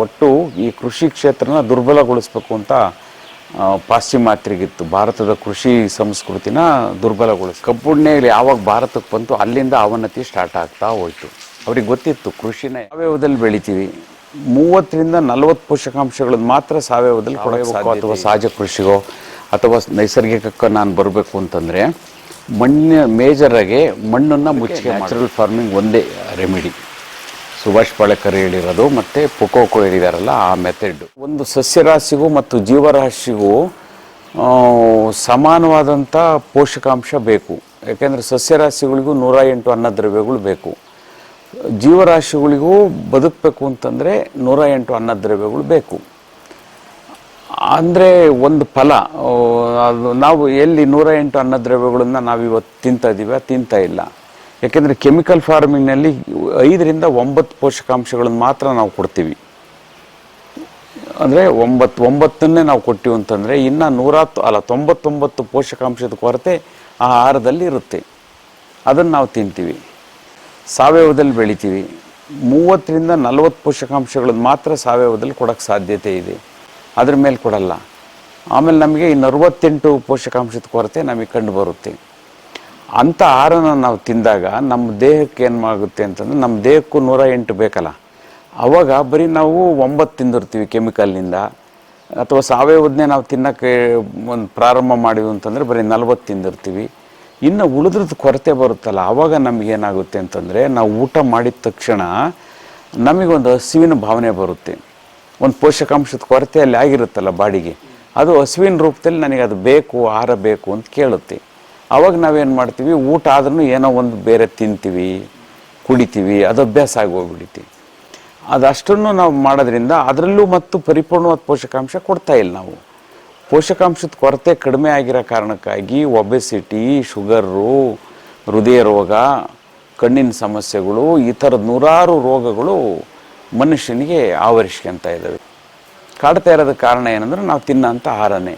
ಒಟ್ಟು ಈ ಕೃಷಿ ಕ್ಷೇತ್ರನ ದುರ್ಬಲಗೊಳಿಸ್ಬೇಕು ಅಂತ ಪಾಶ್ಚಿಮಾತ್ರಿಗಿತ್ತು ಪಾಶ್ಚಿಮಾತ್ಯರಿಗಿತ್ತು. ಭಾರತದ ಕೃಷಿ ಸಂಸ್ಕೃತಿನ ದುರ್ಬಲಗೊಳಿಸ್ ಕಬ್ಬುಣ್ಣೆ ಯಾವಾಗ ಭಾರತಕ್ಕೆ ಬಂತು ಅಲ್ಲಿಂದ ಅವನತಿ ಸ್ಟಾರ್ಟ್ ಆಗ್ತಾ ಹೋಯ್ತು. ಅವ್ರಿಗೆ ಗೊತ್ತಿತ್ತು ಕೃಷಿನ ಸಾವಯವದಲ್ಲಿ ಬೆಳಿತೀವಿ. ಮೂವತ್ತರಿಂದ ನಲವತ್ತು ಪೋಷಕಾಂಶಗಳನ್ನು ಮಾತ್ರ ಸಾವಯವದಲ್ಲಿ ಕೊಡಬೇಕು ಅಥವಾ ಸಹಜ ಕೃಷಿಗೋ ಅಥವಾ ನೈಸರ್ಗಿಕಕ್ಕೆ ನಾನು ಬರಬೇಕು ಅಂತಂದರೆ ಮಣ್ಣಿನ ಮೇಜರಾಗೆ ಮಣ್ಣನ್ನು ಮುಚ್ಚಿ ನ್ಯಾಚುರಲ್ ಫಾರ್ಮಿಂಗ್ ಒಂದೇ ರೆಮಿಡಿ ಸುಭಾಷ್ ಪಾಳೇಕರ್ ಹೇಳಿರೋದು ಮತ್ತು ಪೊಕೋಕೋ ಹೇಳಿದಾರಲ್ಲ ಆ ಮೆಥಡ್ ಒಂದು ಸಸ್ಯರಾಶಿಗೂ ಮತ್ತು ಜೀವರಾಶಿಗೂ ಸಮಾನವಾದಂಥ ಪೋಷಕಾಂಶ ಬೇಕು. ಯಾಕೆಂದರೆ ಸಸ್ಯರಾಶಿಗಳಿಗೂ ನೂರ ಎಂಟು ಅನ್ನದ್ರವ್ಯಗಳು ಬೇಕು. ಜೀವರಾಶಿಗಳಿಗೂ ಬದುಕಬೇಕು ಅಂತಂದರೆ ನೂರ ಎಂಟು ಅನ್ನದ್ರವ್ಯಗಳು ಬೇಕು. ಅಂದರೆ ಒಂದು ಫಲ ಅದು ನಾವು ಎಲ್ಲಿ ನೂರ ಎಂಟು ಅನ್ನದ್ರವ್ಯಗಳನ್ನು ನಾವು ಇವತ್ತು ತಿಂತಾ ಇದ್ದೀವಿ ತಿಂತಾ ಇಲ್ಲ. ಯಾಕೆಂದರೆ ಕೆಮಿಕಲ್ ಫಾರ್ಮಿಂಗ್ನಲ್ಲಿ ಐದರಿಂದ ಒಂಬತ್ತು ಪೋಷಕಾಂಶಗಳನ್ನು ಮಾತ್ರ ನಾವು ಕೊಡ್ತೀವಿ. ಅಂದರೆ ಒಂಬತ್ತು, ಒಂಬತ್ತನ್ನೇ ನಾವು ಕೊಟ್ಟಿವಿ ಅಂತಂದರೆ ಇನ್ನು ನೂರತ್ತು, ಅಲ್ಲ ತೊಂಬತ್ತೊಂಬತ್ತು ಪೋಷಕಾಂಶದ ಕೊರತೆ ಆ ಆಹಾರದಲ್ಲಿ ಇರುತ್ತೆ. ಅದನ್ನು ನಾವು ತಿಂತೀವಿ. ಸಾವಯವದಲ್ಲಿ ಬೆಳಿತೀವಿ. ಮೂವತ್ತರಿಂದ ನಲವತ್ತು ಪೋಷಕಾಂಶಗಳನ್ನು ಮಾತ್ರ ಸಾವಯವದಲ್ಲಿ ಕೊಡೋಕ್ಕೆ ಸಾಧ್ಯತೆ ಇದೆ. ಅದ್ರ ಮೇಲೆ ಕೊಡಲ್ಲ. ಆಮೇಲೆ ನಮಗೆ ಇನ್ನು ಅರವತ್ತೆಂಟು ಪೋಷಕಾಂಶದ ಕೊರತೆ ನಮಗೆ ಕಂಡು ಬರುತ್ತೆ. ಅಂಥ ಆಹಾರನ ನಾವು ತಿಂದಾಗ ನಮ್ಮ ದೇಹಕ್ಕೆ ಏನು ಆಗುತ್ತೆ ಅಂತಂದ್ರೆ ನಮ್ಮ ದೇಹಕ್ಕೂ ನೂರ ಎಂಟು ಬೇಕಲ್ಲ. ಅವಾಗ ಬರೀ ನಾವು ಒಂಬತ್ತು ತಿಂದಿರ್ತೀವಿ ಕೆಮಿಕಲ್ನಿಂದ ಅಥವಾ ಸಾವಯವದನ್ನೇ ನಾವು ತಿನ್ನೋಕ್ಕೆ ಒಂದು ಪ್ರಾರಂಭ ಮಾಡಿದ್ವಿ ಅಂತಂದರೆ ಬರೀ ನಲ್ವತ್ತು ತಿಂದಿರ್ತೀವಿ. ಇನ್ನು ಉಳಿದ್ರದ್ದು ಕೊರತೆ ಬರುತ್ತಲ್ಲ ಆವಾಗ ನಮಗೇನಾಗುತ್ತೆ ಅಂತಂದರೆ ನಾವು ಊಟ ಮಾಡಿದ ತಕ್ಷಣ ನಮಗೊಂದು ಹಸಿವಿನ ಭಾವನೆ ಬರುತ್ತೆ. ಒಂದು ಪೋಷಕಾಂಶದ ಕೊರತೆಯಲ್ಲಿ ಆಗಿರುತ್ತಲ್ಲ ಬಾಡಿಗೆ. ಅದು ಹಸುವಿನ ರೂಪದಲ್ಲಿ ನನಗೆ ಅದು ಬೇಕು, ಆಹಾರ ಬೇಕು ಅಂತ ಕೇಳುತ್ತೆ. ಅವಾಗ ನಾವೇನು ಮಾಡ್ತೀವಿ? ಊಟ ಆದ್ರೂ ಏನೋ ಒಂದು ಬೇರೆ ತಿಂತೀವಿ, ಕುಡಿತೀವಿ, ಅದು ಅಭ್ಯಾಸ ಆಗಿ ಹೋಗ್ಬಿಡ್ತೀವಿ ಅದಷ್ಟನ್ನು ನಾವು ಮಾಡೋದ್ರಿಂದ ಅದರಲ್ಲೂ ಮತ್ತು ಪರಿಪೂರ್ಣವಾದ ಪೋಷಕಾಂಶ ಕೊಡ್ತಾ ಇಲ್ಲ ನಾವು. ಪೋಷಕಾಂಶದ ಕೊರತೆ ಕಡಿಮೆ ಆಗಿರೋ ಕಾರಣಕ್ಕಾಗಿ ಒಬೆಸಿಟಿ ಶುಗರು, ಹೃದಯ ರೋಗ, ಕಣ್ಣಿನ ಸಮಸ್ಯೆಗಳು, ಈ ಥರದ ನೂರಾರು ರೋಗಗಳು ಮನುಷ್ಯನಿಗೆ ಆವರಿಸ್ಕೊಂತ ಇದ್ದಾವೆ ಕಾಡ್ತಾ ಇರೋದಕ್ಕೆ ಕಾರಣ ಏನಂದ್ರೆ ನಾವು ತಿನ್ನೋಂಥ ಆಹಾರನೇ.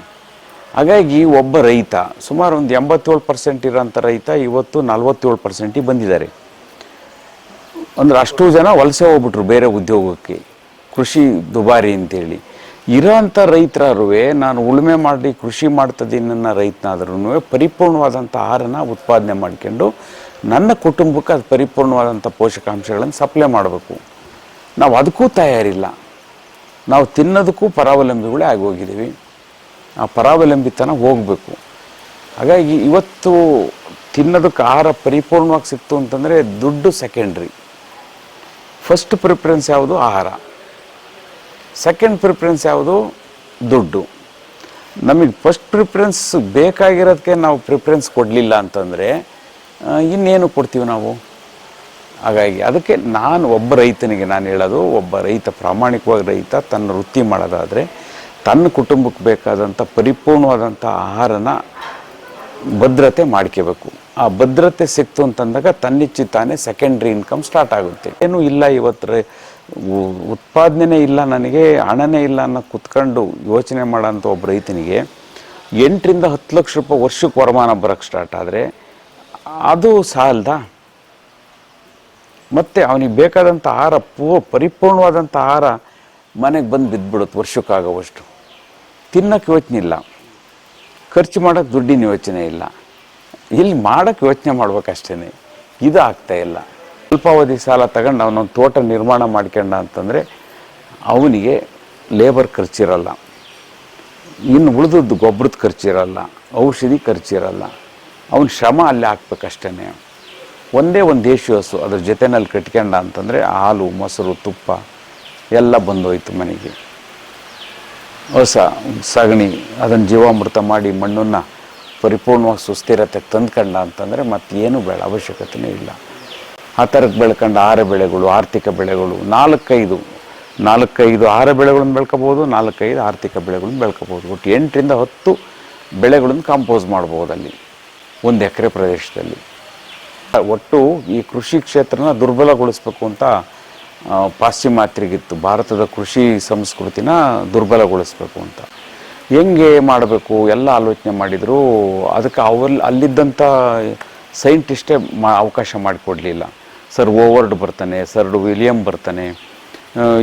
ಹಾಗಾಗಿ ಒಬ್ಬ ರೈತ, ಸುಮಾರು ಒಂದು ಎಂಬತ್ತೇಳು ಪರ್ಸೆಂಟ್ ಇರೋಂಥ ರೈತ ಇವತ್ತು ನಲ್ವತ್ತೇಳು ಪರ್ಸೆಂಟಿಗೆ ಬಂದಿದ್ದಾರೆ. ಅಂದ್ರೆ ಅಷ್ಟು ಜನ ವಲಸೆ ಹೋಗ್ಬಿಟ್ರು ಬೇರೆ ಉದ್ಯೋಗಕ್ಕೆ, ಕೃಷಿ ದುಬಾರಿ ಅಂತೇಳಿ. ಇರೋಂಥ ರೈತರರುವೆ ನಾನು ಉಳುಮೆ ಮಾಡಿ ಕೃಷಿ ಮಾಡ್ತದೀನಿ ನನ್ನ ರೈತನಾದ್ರೂ ಪರಿಪೂರ್ಣವಾದಂಥ ಆಹಾರನ ಉತ್ಪಾದನೆ ಮಾಡ್ಕೊಂಡು ನನ್ನ ಕುಟುಂಬಕ್ಕೆ ಅದು ಪರಿಪೂರ್ಣವಾದಂಥ ಪೋಷಕಾಂಶಗಳನ್ನು ಸಪ್ಲೈ ಮಾಡಬೇಕು. ನಾವು ಅದಕ್ಕೂ ತಯಾರಿಲ್ಲ. ನಾವು ತಿನ್ನೋದಕ್ಕೂ ಪರಾವಲಂಬಿಗಳೇ ಆಗಿ ಹೋಗಿದ್ದೀವಿ ಆ ಪರಾವಲಂಬಿತನ ಹೋಗಬೇಕು. ಹಾಗಾಗಿ ಇವತ್ತು ತಿನ್ನೋದಕ್ಕೆ ಆಹಾರ ಪರಿಪೂರ್ಣವಾಗಿ ಸಿಕ್ತು ಅಂತಂದರೆ ದುಡ್ಡು ಸೆಕೆಂಡ್ರಿ ಫಸ್ಟ್ ಪ್ರಿಫರೆನ್ಸ್ ಯಾವುದು? ಆಹಾರ. ಸೆಕೆಂಡ್ ಪ್ರಿಫರೆನ್ಸ್ ಯಾವುದು? ದುಡ್ಡು. ನಮಗೆ ಫಸ್ಟ್ ಪ್ರಿಫರೆನ್ಸ್ ಬೇಕಾಗಿರೋದಕ್ಕೆ ನಾವು ಪ್ರಿಫರೆನ್ಸ್ ಕೊಡಲಿಲ್ಲ ಅಂತಂದರೆ ಇನ್ನೇನು ಕೊಡ್ತೀವಿ ನಾವು? ಹಾಗಾಗಿ ಅದಕ್ಕೆ ನಾನು ಒಬ್ಬ ರೈತನಿಗೆ ನಾನು ಹೇಳೋದು, ಒಬ್ಬ ರೈತ ಪ್ರಾಮಾಣಿಕವಾಗಿ ರೈತ, ತನ್ನ ವೃತ್ತಿ ಮಾಡೋದಾದರೆ ತನ್ನ ಕುಟುಂಬಕ್ಕೆ ಬೇಕಾದಂಥ ಪರಿಪೂರ್ಣವಾದಂಥ ಆಹಾರನ ಭದ್ರತೆ ಮಾಡ್ಕೋಬೇಕು. ಆ ಭದ್ರತೆ ಸಿಕ್ತು ಅಂತಂದಾಗ ತನ್ನಿಚ್ಚಿ ತಾನೇ ಸೆಕೆಂಡ್ರಿ ಇನ್ಕಮ್ ಸ್ಟಾರ್ಟ್ ಆಗುತ್ತೆ. ಏನೂ ಇಲ್ಲ ಇವತ್ತು ಉತ್ಪಾದನೆ ಇಲ್ಲ ನನಗೆ, ಹಣನೇ ಇಲ್ಲ ಅನ್ನೋ ಕುತ್ಕೊಂಡು ಯೋಚನೆ ಮಾಡೋಂಥ ಒಬ್ಬ ರೈತನಿಗೆ ಎಂಟರಿಂದ ಹತ್ತು ಲಕ್ಷ ರೂಪಾಯಿ ವರ್ಷಕ್ಕೆ ವರಮಾನ ಬರೋಕ್ಕೆ ಸ್ಟಾರ್ಟ್ ಆದರೆ ಅದು ಸಾಲದ? ಮತ್ತು ಅವನಿಗೆ ಬೇಕಾದಂಥ ಆಹಾರ ಪೂ, ಪರಿಪೂರ್ಣವಾದಂಥ ಆಹಾರ ಮನೆಗೆ ಬಂದು ಬಿದ್ದುಬಿಡುತ್ತೆ ವರ್ಷಕ್ಕಾಗೋವಷ್ಟು. ತಿನ್ನೋಕ್ಕೆ ಯೋಚನೆ ಇಲ್ಲ. ಖರ್ಚು ಮಾಡೋಕ್ಕೆ ದುಡ್ಡಿನ ಯೋಚನೆ ಇಲ್ಲ. ಇಲ್ಲಿ ಮಾಡೋಕ್ಕೆ ಯೋಚನೆ ಮಾಡ್ಬೇಕಷ್ಟೇ ಇದು ಆಗ್ತಾ ಇಲ್ಲ. ಅಲ್ಪಾವಧಿ ಸಾಲ ತಗೊಂಡು ಅವನೊಂದು ತೋಟ ನಿರ್ಮಾಣ ಮಾಡ್ಕೊಂಡ ಅಂತಂದರೆ ಅವನಿಗೆ ಲೇಬರ್ ಖರ್ಚಿರಲ್ಲ ಇನ್ನು ಉಳಿದದ್ದು ಗೊಬ್ಬರದ ಖರ್ಚಿರಲ್ಲ ಔಷಧಿ ಖರ್ಚಿರಲ್ಲ ಅವನ ಶ್ರಮ ಅಲ್ಲಿ ಹಾಕ್ಬೇಕಷ್ಟೇ ಒಂದೇ ಒಂದು ದೇಶಿ ಹಸು ಅದ್ರ ಜೊತೆನಲ್ಲಿ ಕಟ್ಕೊಂಡ ಅಂತಂದರೆ ಹಾಲು, ಮೊಸರು, ತುಪ್ಪ ಎಲ್ಲ ಬಂದೋಯ್ತು ಮನೆಗೆ. ಹೊಸ ಸಗಣಿ, ಅದನ್ನು ಜೀವಾಮೃತ ಮಾಡಿ ಮಣ್ಣನ್ನು ಪರಿಪೂರ್ಣವಾಗಿ ಸುಸ್ಥಿರತೆ ತಂದ್ಕೊಂಡ ಅಂತಂದರೆ ಮತ್ತೇನು ಬೇಡ ಅವಶ್ಯಕತೆಯೇ ಇಲ್ಲ. ಆ ಥರಕ್ಕೆ ಬೆಳ್ಕೊಂಡು ಆಹಾರ ಬೆಳೆಗಳು, ಆರ್ಥಿಕ ಬೆಳೆಗಳು, ನಾಲ್ಕೈದು ನಾಲ್ಕೈದು ಆಹಾರ ಬೆಳೆಗಳನ್ನು ಬೆಳ್ಕೋಬೋದು, ನಾಲ್ಕೈದು ಆರ್ಥಿಕ ಬೆಳೆಗಳನ್ನು ಬೆಳ್ಕೋಬೋದು. ಒಟ್ಟು ಎಂಟರಿಂದ ಹತ್ತು ಬೆಳೆಗಳನ್ನು ಕಾಂಪೋಸ್ ಮಾಡ್ಬೋದು ಅಲ್ಲಿ, ಒಂದು ಎಕರೆ ಪ್ರದೇಶದಲ್ಲಿ. ಒಟ್ಟು ಈ ಕೃಷಿ ಕ್ಷೇತ್ರನ ದುರ್ಬಲಗೊಳಿಸ್ಬೇಕು ಅಂತ ಪಾಶ್ಚಿಮಾತ್ಯರಿಗಿತ್ತು. ಭಾರತದ ಕೃಷಿ ಸಂಸ್ಕೃತಿನ ದುರ್ಬಲಗೊಳಿಸ್ಬೇಕು ಅಂತ. ಹೆಂಗೆ ಮಾಡಬೇಕು? ಎಲ್ಲ ಆಲೋಚನೆ ಮಾಡಿದರು. ಅದಕ್ಕೆ ಅವಲ್ಲಿ ಅಲ್ಲಿದ್ದಂಥ ಸೈಂಟಿಸ್ಟೇ ಮಾ, ಅವಕಾಶ ಮಾಡಿಕೊಡಲಿಲ್ಲ. ಸರ್ ಓವರ್ಡ್ ಬರ್ತಾನೆ, ಸರ್ ವಿಲಿಯಂ ಬರ್ತಾನೆ.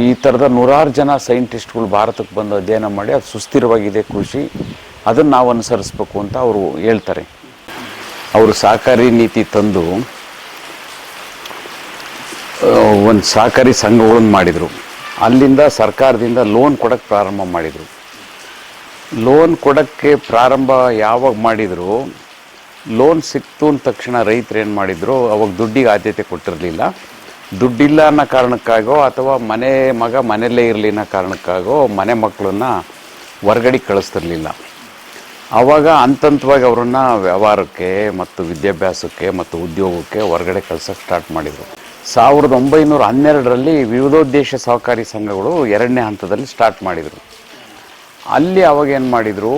ಈ ಥರದ ನೂರಾರು ಜನ ಸೈಂಟಿಸ್ಟ್ಗಳು ಭಾರತಕ್ಕೆ ಬಂದು ಅಧ್ಯಯನ ಮಾಡಿ ಅದು ಸುಸ್ಥಿರವಾಗಿದೆ ಕೃಷಿ. ಅದನ್ನು ನಾವು ಅನುಸರಿಸ್ಬೇಕು ಅಂತ ಅವರು ಹೇಳ್ತಾರೆ. ಅವರು ಸಹಕಾರಿ ನೀತಿ ತಂದು ಒಂದು ಸಹಕಾರಿ ಸಂಘಗಳನ್ನು ಮಾಡಿದರು. ಅಲ್ಲಿಂದ ಸರ್ಕಾರದಿಂದ ಲೋನ್ ಕೊಡೋಕ್ಕೆ ಪ್ರಾರಂಭ ಮಾಡಿದರು. ಲೋನ್ ಕೊಡೋಕ್ಕೆ ಪ್ರಾರಂಭ ಯಾವಾಗ ಮಾಡಿದರು ಲೋನ್ ಸಿಕ್ತು ಅಂದ ತಕ್ಷಣ ರೈತರು ಏನು ಮಾಡಿದರು, ಅವಾಗ ದುಡ್ಡಿಗೆ ಆದ್ಯತೆ ಕೊಟ್ಟಿರಲಿಲ್ಲ. ದುಡ್ಡಿಲ್ಲ ಅನ್ನೋ ಕಾರಣಕ್ಕಾಗೋ ಅಥವಾ ಮನೆ ಮಗ ಮನೆಯಲ್ಲೇ ಇರಲಿ ಅನ್ನೋ ಕಾರಣಕ್ಕಾಗೋ ಮನೆ ಮಕ್ಕಳನ್ನ ಹೊರ್ಗಡೆ ಕಳಿಸ್ತಿರ್ಲಿಲ್ಲ. ಆವಾಗ ಹಂತಂತವಾಗಿ ಅವರನ್ನು ವ್ಯವಹಾರಕ್ಕೆ ಮತ್ತು ವಿದ್ಯಾಭ್ಯಾಸಕ್ಕೆ ಮತ್ತು ಉದ್ಯೋಗಕ್ಕೆ ಹೊರಗಡೆ ಕಳ್ಸೋಕ್ಕೆ ಸ್ಟಾರ್ಟ್ ಮಾಡಿದರು. ಸಾವಿರದ ಒಂಬೈನೂರ ಹನ್ನೆರಡರಲ್ಲಿ ವಿವಿಧೋದ್ದೇಶ ಸಹಕಾರಿ ಸಂಘಗಳು ಎರಡನೇ ಹಂತದಲ್ಲಿ ಸ್ಟಾರ್ಟ್ ಮಾಡಿದರು. ಅಲ್ಲಿ ಅವಾಗ ಏನು ಮಾಡಿದರು,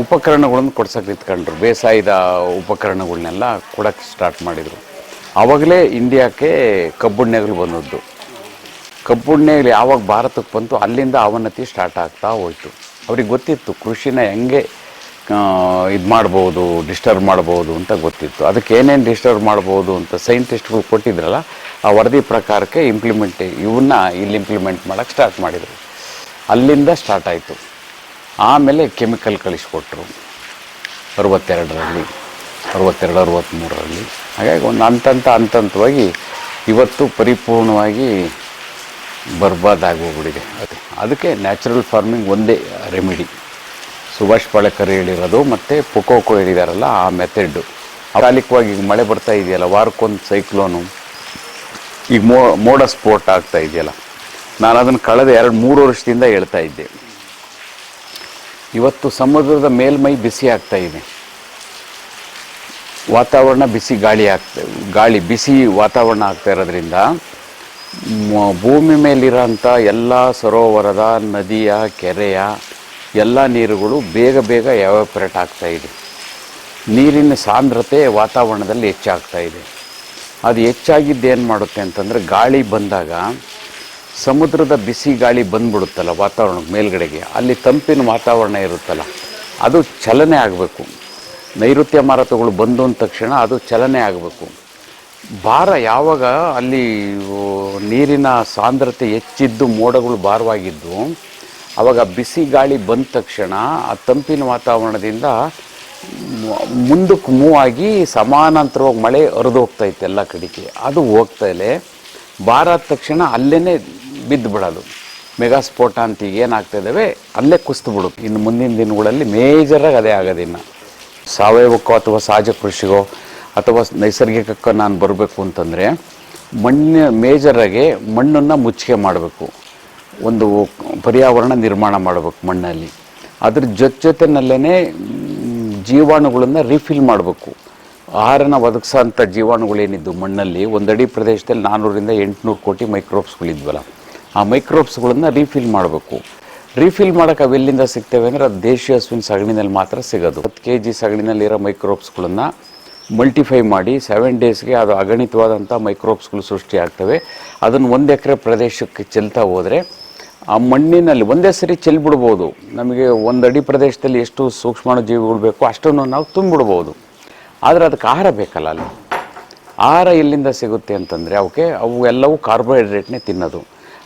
ಉಪಕರಣಗಳನ್ನು ಕೊಡ್ಸೋಕೆ ನಿಂತ್ಕೊಂಡ್ರು. ಬೇಸಾಯದ ಉಪಕರಣಗಳನ್ನೆಲ್ಲ ಕೊಡೋಕ್ಕೆ ಸ್ಟಾರ್ಟ್ ಮಾಡಿದರು. ಆವಾಗಲೇ ಇಂಡಿಯಾಕ್ಕೆ ಕಬ್ಬುಣ್ಣೆಗಳು ಬಂದದ್ದು. ಕಬ್ಬುಣ್ಣೆಗಳು ಯಾವಾಗ ಭಾರತಕ್ಕೆ ಬಂತು ಅಲ್ಲಿಂದ ಅವನತಿ ಸ್ಟಾರ್ಟ್ ಆಗ್ತಾ ಹೋಯಿತು. ಅವ್ರಿಗೆ ಗೊತ್ತಿತ್ತು ಕೃಷಿನ ಹೆಂಗೆ ಇದು ಮಾಡ್ಬೋದು ಡಿಸ್ಟರ್ಬ್ ಮಾಡ್ಬೋದು ಅಂತ ಗೊತ್ತಿತ್ತು. ಅದಕ್ಕೆ ಏನೇನು ಡಿಸ್ಟರ್ಬ್ ಮಾಡ್ಬೋದು ಅಂತ ಸೈಂಟಿಸ್ಟ್ಗಳು ಕೊಟ್ಟಿದ್ರಲ್ಲ, ಆ ವರದಿ ಪ್ರಕಾರಕ್ಕೆ ಇಂಪ್ಲಿಮೆಂಟ್ ಇವನ್ನ ಇಲ್ಲಿ ಇಂಪ್ಲಿಮೆಂಟ್ ಮಾಡೋಕ್ಕೆ ಸ್ಟಾರ್ಟ್ ಮಾಡಿದರು. ಅಲ್ಲಿಂದ ಸ್ಟಾರ್ಟ್ ಆಯಿತು. ಆಮೇಲೆ ಕೆಮಿಕಲ್ ಕಳಿಸ್ಕೊಟ್ರು. ಅರವತ್ತೆರಡರಲ್ಲಿ, ಅರವತ್ತೆರಡು ಅರವತ್ತ್ಮೂರರಲ್ಲಿ ಹಾಗಾಗಿ ಒಂದು ಹಂತಂತ ಹಂತಂತವಾಗಿ ಇವತ್ತು ಪರಿಪೂರ್ಣವಾಗಿ ಬರ್ಬಾದಾಗಿ ಹೋಗ್ಬಿಟ್ಟಿದೆ ಅದು. ಅದಕ್ಕೆ ನ್ಯಾಚುರಲ್ ಫಾರ್ಮಿಂಗ್ ಒಂದೇ ರೆಮಿಡಿ ಸುಭಾಷ್ ಪಾಳೇಕರ್ ಹೇಳಿರೋದು, ಮತ್ತು ಪೊಕೋಕೋ ಹೇಳಿದಾರಲ್ಲ ಆ ಮೆಥಡ್ಡು ಕಾಲಿಕವಾಗಿ ಈಗ ಮಳೆ ಬರ್ತಾ ಇದೆಯಲ್ಲ, ವಾರಕ್ಕೊಂದು ಸೈಕ್ಲೋನು ಈಗ ಮೋ, ಮೋಡ ಸ್ಫೋಟ ಆಗ್ತಾ ಇದೆಯಲ್ಲ. ನಾನು ಅದನ್ನು ಕಳೆದ ಎರಡು, ಮೂರು ವರ್ಷದಿಂದ ಹೇಳ್ತಾ ಇದ್ದೆ. ಇವತ್ತು ಸಮುದ್ರದ ಮೇಲ್ಮೈ ಬಿಸಿ ಆಗ್ತಾ ಇದೆ. ವಾತಾವರಣ ಬಿಸಿ ಗಾಳಿ ಆಗ್ತಾ, ಗಾಳಿ ಬಿಸಿ ವಾತಾವರಣ ಆಗ್ತಾ ಇರೋದ್ರಿಂದ ಭೂಮಿ ಮೇಲಿರೋಂಥ ಎಲ್ಲ ಸರೋವರದ ನದಿಯ ಕೆರೆಯ ಎಲ್ಲ ನೀರುಗಳು ಬೇಗ ಬೇಗ ಎವಾಪರೇಟ್ ಆಗ್ತಾ ಇದೆ. ನೀರಿನ ಸಾಂದ್ರತೆ ವಾತಾವರಣದಲ್ಲಿ ಹೆಚ್ಚಾಗ್ತಾ ಇದೆ. ಅದು ಹೆಚ್ಚಾಗಿದ್ದು ಏನು ಮಾಡುತ್ತೆ ಅಂತಂದರೆ ಗಾಳಿ ಬಂದಾಗ ಸಮುದ್ರದ ಬಿಸಿ ಗಾಳಿ ಬಂದ್ಬಿಡುತ್ತಲ್ಲ ವಾತಾವರಣ ಮೇಲ್ಗಡೆಗೆ, ಅಲ್ಲಿ ತಂಪಿನ ವಾತಾವರಣ ಇರುತ್ತಲ್ಲ, ಅದು ಚಲನೆ ಆಗಬೇಕು. ನೈಋತ್ಯ ಮಾರುತಗಳು ಬಂದು ಅಂದ ತಕ್ಷಣ ಅದು ಚಲನೆ ಆಗಬೇಕು. ಭಾರ ಯಾವಾಗ ಅಲ್ಲಿ ನೀರಿನ ಸಾಂದ್ರತೆ ಹೆಚ್ಚಿದ್ದು ಮೋಡಗಳು ಭಾರವಾಗಿದ್ದು ಆವಾಗ ಬಿಸಿ ಗಾಳಿ ಬಂದ ತಕ್ಷಣ ಆ ತಂಪಿನ ವಾತಾವರಣದಿಂದ ಮುಂದಕ್ಕೆ ಮೂವ್ ಆಗಿ ಸಮಾನಾಂತರವಾಗಿ ಮಳೆ ಹರಿದು ಹೋಗ್ತಾ ಇತ್ತು ಎಲ್ಲ ಕಡೆಗೆ. ಅದು ಹೋಗ್ತಾಯಿಲ್ಲ ಬಾರಾದ ತಕ್ಷಣ ಅಲ್ಲೇ ಬಿದ್ದು ಬಿಡೋದು. ಮೆಗಾ ಸ್ಫೋಟ ಅಂತ ಈಗ ಏನಾಗ್ತಾ ಇದ್ದಾವೆ? ಅಲ್ಲೇ ಕುಸ್ತು ಬಿಡುತ್ತೆ. ಇನ್ನು ಮುಂದಿನ ದಿನಗಳಲ್ಲಿ ಮೇಜರಾಗಿ ಅದೇ ಆಗೋದಿನ್ನು ಸಾವಯವಕ್ಕೋ ಅಥವಾ ಸಹಜ ಕೃಷಿಗೋ ಅಥವಾ ನೈಸರ್ಗಿಕಕ್ಕೋ ನಾನು ಬರಬೇಕು ಅಂತಂದರೆ ಮಣ್ಣಿನ ಮೇಜರಾಗಿ ಮಣ್ಣನ್ನು ಮುಚ್ಚಿಗೆ ಮಾಡಬೇಕು. ಒಂದು ಪರ್ಯಾವರಣ ನಿರ್ಮಾಣ ಮಾಡಬೇಕು ಮಣ್ಣಲ್ಲಿ. ಅದ್ರ ಜೊತೆ ಜೊತೆನಲ್ಲೇ ಜೀವಾಣುಗಳನ್ನು ರೀಫಿಲ್ ಮಾಡಬೇಕು. ಆಹಾರನ ಒದಗಿಸೋಂಥ ಜೀವಾಣುಗಳೇನಿದ್ದು ಮಣ್ಣಲ್ಲಿ, ಒಂದಡಿ ಪ್ರದೇಶದಲ್ಲಿ ನಾನ್ನೂರಿಂದ ಎಂಟುನೂರು ಕೋಟಿ ಮೈಕ್ರೋಬ್ಸ್ಗಳಿದ್ವಲ್ಲ. ಆ ಮೈಕ್ರೋಬ್ಸ್ಗಳನ್ನು ರೀಫಿಲ್ ಮಾಡಬೇಕು. ರೀಫಿಲ್ ಮಾಡೋಕೆ ಅವೆಲ್ಲಿಂದ ಸಿಗ್ತೇವೆ ಅಂದರೆ, ಅದು ದೇಶೀಯ ಹಸುವಿನ ಸಗಣಿನಲ್ಲಿ ಮಾತ್ರ ಸಿಗೋದು. ಹತ್ತು ಕೆ ಜಿ ಸಗಣಿನಲ್ಲಿರೋ ಮೈಕ್ರೋಬ್ಸ್ಗಳನ್ನು ಮಲ್ಟಿಫೈ ಮಾಡಿ ಸೆವೆನ್ ಡೇಸ್ಗೆ ಅದು ಅಗಣಿತವಾದಂಥ ಮೈಕ್ರೋಬ್ಸ್ಗಳು ಸೃಷ್ಟಿಯಾಗ್ತವೆ. ಅದನ್ನು ಒಂದು ಎಕರೆ ಪ್ರದೇಶಕ್ಕೆ ಚೆಲ್ತಾ ಹೋದರೆ ಆ ಮಣ್ಣಿನಲ್ಲಿ ಒಂದೇ ಸರಿ ಚೆಲ್ಬಿಡ್ಬೋದು. ನಮಗೆ ಒಂದು ಅಡಿ ಪ್ರದೇಶದಲ್ಲಿ ಎಷ್ಟು ಸೂಕ್ಷ್ಮಾಣು ಜೀವಿಗಳು ಬೇಕು ಅಷ್ಟನ್ನು ನಾವು ತುಂಬಿಡ್ಬೋದು. ಆದರೆ ಅದಕ್ಕೆ ಆಹಾರ ಬೇಕಲ್ಲ ಅಲ್ಲಿ. ಆಹಾರ ಎಲ್ಲಿಂದ ಸಿಗುತ್ತೆ ಅಂತಂದರೆ ಅವಕ್ಕೆ ಅವು ಎಲ್ಲವೂ ಕಾರ್ಬೋಹೈಡ್ರೇಟ್ನೇ ತಿನ್ನೋದು.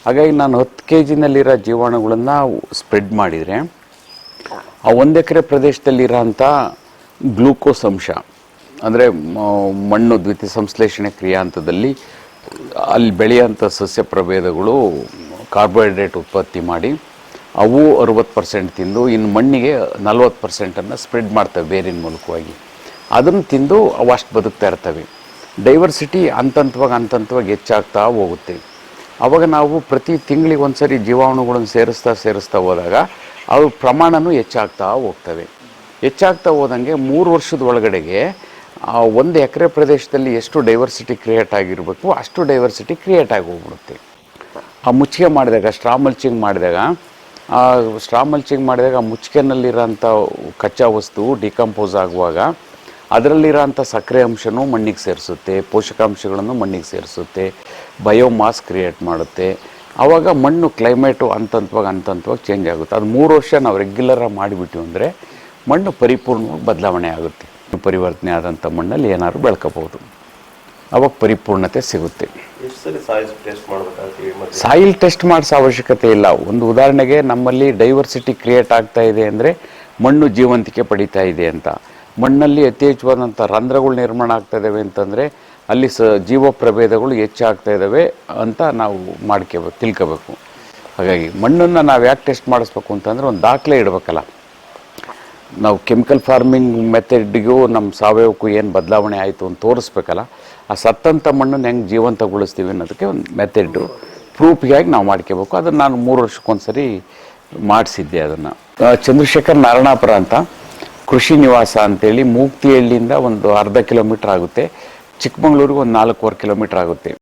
ಹಾಗಾಗಿ ನಾನು ಹತ್ತು ಕೆ ಜಿನಲ್ಲಿರೋ ಜೀವಾಣುಗಳನ್ನು ಸ್ಪ್ರೆಡ್ ಮಾಡಿದರೆ ಆ ಒಂದು ಎಕರೆ ಪ್ರದೇಶದಲ್ಲಿರೋಂಥ ಗ್ಲೂಕೋಸ್ ಅಂಶ, ಅಂದರೆ ಮಣ್ಣು ದ್ವಿತೀಯ ಸಂಶ್ಲೇಷಣೆ ಕ್ರಿಯಾ ಹಂತದಲ್ಲಿ ಅಲ್ಲಿ ಬೆಳೆಯೋಂಥ ಸಸ್ಯ ಪ್ರಭೇದಗಳು ಕಾರ್ಬೋಹೈಡ್ರೇಟ್ ಉತ್ಪತ್ತಿ ಮಾಡಿ, ಅವು ಅರುವತ್ತು ಪರ್ಸೆಂಟ್ ತಿಂದು ಇನ್ನು ಮಣ್ಣಿಗೆ ನಲ್ವತ್ತು ಪರ್ಸೆಂಟನ್ನು ಸ್ಪ್ರೆಡ್ ಮಾಡ್ತವೆ ಬೇರಿನ ಮೂಲಕವಾಗಿ. ಅದನ್ನು ತಿಂದು ಅವು ಅಷ್ಟು ಬದುಕ್ತಾ ಇರ್ತವೆ. ಡೈವರ್ಸಿಟಿ ಹಂತಂತವಾಗಿ ಹಂತಂತವಾಗಿ ಹೆಚ್ಚಾಗ್ತಾ ಹೋಗುತ್ತೆ. ಆವಾಗ ನಾವು ಪ್ರತಿ ತಿಂಗಳಿಗೆ ಒಂದ್ಸರಿ ಜೀವಾಣುಗಳನ್ನು ಸೇರಿಸ್ತಾ ಸೇರಿಸ್ತಾ ಹೋದಾಗ, ಅವು ಪ್ರಮಾಣವೂ ಹೆಚ್ಚಾಗ್ತಾ ಹೋಗ್ತವೆ. ಹೆಚ್ಚಾಗ್ತಾ ಹೋದಂಗೆ ಮೂರು ವರ್ಷದ ಒಳಗಡೆಗೆ ಒಂದು ಎಕರೆ ಪ್ರದೇಶದಲ್ಲಿ ಎಷ್ಟು ಡೈವರ್ಸಿಟಿ ಕ್ರಿಯೇಟ್ ಆಗಿರಬೇಕು, ಅಷ್ಟು ಡೈವರ್ಸಿಟಿ ಕ್ರಿಯೇಟ್ ಆಗಿ ಹೋಗ್ಬಿಡುತ್ತೆ. ಆ ಮುಚ್ಚಿಗೆ ಮಾಡಿದಾಗ ಸ್ಟ್ರಾ ಮಲ್ಚಿಂಗ್ ಮಾಡಿದಾಗ, ಆ ಸ್ಟ್ರಾ ಮಲ್ಚಿಂಗ್ ಮಾಡಿದಾಗ ಆ ಮುಚ್ಚಿಗೆನಲ್ಲಿರೋಂಥ ಕಚ್ಚಾ ವಸ್ತು ಡಿಕಂಪೋಸ್ ಆಗುವಾಗ ಅದರಲ್ಲಿರೋಂಥ ಸಕ್ಕರೆ ಅಂಶನೂ ಮಣ್ಣಿಗೆ ಸೇರಿಸುತ್ತೆ, ಪೋಷಕಾಂಶಗಳನ್ನು ಮಣ್ಣಿಗೆ ಸೇರಿಸುತ್ತೆ ಬಯೋಮಾಸ್ ಕ್ರಿಯೇಟ್ ಮಾಡುತ್ತೆ. ಆವಾಗ ಮಣ್ಣು ಕ್ಲೈಮೇಟು ಅಂತಂತವಾಗಿ ಅಂತಂತವಾಗಿ ಚೇಂಜ್ ಆಗುತ್ತೆ. ಅದು ಮೂರು ವರ್ಷ ನಾವು ರೆಗ್ಯುಲರಾಗಿ ಮಾಡಿಬಿಟ್ಟು ಅಂದರೆ ಮಣ್ಣು ಪರಿಪೂರ್ಣವಾಗಿ ಬದಲಾವಣೆ ಆಗುತ್ತೆ. ಪರಿವರ್ತನೆ ಆದಂಥ ಮಣ್ಣಲ್ಲಿ ಏನಾದರೂ ಬೆಳ್ಕೋಬೋದು. ಅವಾಗ ಪರಿಪೂರ್ಣತೆ ಸಿಗುತ್ತೆ. ಸಾಯಿಲ್ ಟೆಸ್ಟ್ ಮಾಡಿಸೋ ಅವಶ್ಯಕತೆ ಇಲ್ಲ. ಒಂದು ಉದಾಹರಣೆಗೆ ನಮ್ಮಲ್ಲಿ ಡೈವರ್ಸಿಟಿ ಕ್ರಿಯೇಟ್ ಆಗ್ತಾ ಇದೆ ಅಂದರೆ ಮಣ್ಣು ಜೀವಂತಿಕೆ ಪಡಿತಾ ಇದೆ ಅಂತ. ಮಣ್ಣಲ್ಲಿ ಯಥೇಚ್ಛವಾದಂಥ ರಂಧ್ರಗಳು ನಿರ್ಮಾಣ ಆಗ್ತಾ ಇದ್ದಾವೆ ಅಂತಂದರೆ ಅಲ್ಲಿ ಸ ಜೀವ ಪ್ರಭೇದಗಳು ಹೆಚ್ಚಾಗ್ತಾ ಇದ್ದಾವೆ ಅಂತ ನಾವು ಮಾಡ್ಕೋಬೇಕು ತಿಳ್ಕೋಬೇಕು. ಹಾಗಾಗಿ ಮಣ್ಣನ್ನು ನಾವು ಯಾಕೆ ಟೆಸ್ಟ್ ಮಾಡಿಸ್ಬೇಕು ಅಂತಂದರೆ ಒಂದು ದಾಖಲೆ ಇಡಬೇಕಲ್ಲ. ನಾವು ಕೆಮಿಕಲ್ ಫಾರ್ಮಿಂಗ್ ಮೆಥಡ್ಗೂ ನಮ್ಮ ಸಾವಯವಕ್ಕೂ ಏನು ಬದಲಾವಣೆ ಆಯಿತು ಅಂತ ತೋರಿಸ್ಬೇಕಲ್ಲ, ಆ ಸತ್ತಂಥ ಮಣ್ಣನ್ನು ಹೆಂಗೆ ಜೀವಂತಗೊಳಿಸ್ತೀವಿ ಅನ್ನೋದಕ್ಕೆ ಒಂದು ಮೆಥಡ್ಡು ಪ್ರೂಫ್ಗಾಗಿ ನಾವು ಮಾಡ್ಕೋಬೇಕು. ಅದನ್ನು ನಾನು ಮೂರು ವರ್ಷಕ್ಕೊಂದ್ಸರಿ ಮಾಡಿಸಿದ್ದೆ ಅದನ್ನು. ಚಂದ್ರಶೇಖರ್ ನಾರಾಯಣಾಪುರ ಅಂತ, ಕೃಷಿ ನಿವಾಸ ಅಂತೇಳಿ ಮೂಕ್ತಿಹಳ್ಳಿಯಿಂದ ಒಂದು ಅರ್ಧ ಕಿಲೋಮೀಟ್ರ್ ಆಗುತ್ತೆ. ಚಿಕ್ಕಮಂಗ್ಳೂರಿಗೆ ಒಂದು ನಾಲ್ಕೂವರೆ ಕಿಲೋಮೀಟ್ರ್ ಆಗುತ್ತೆ.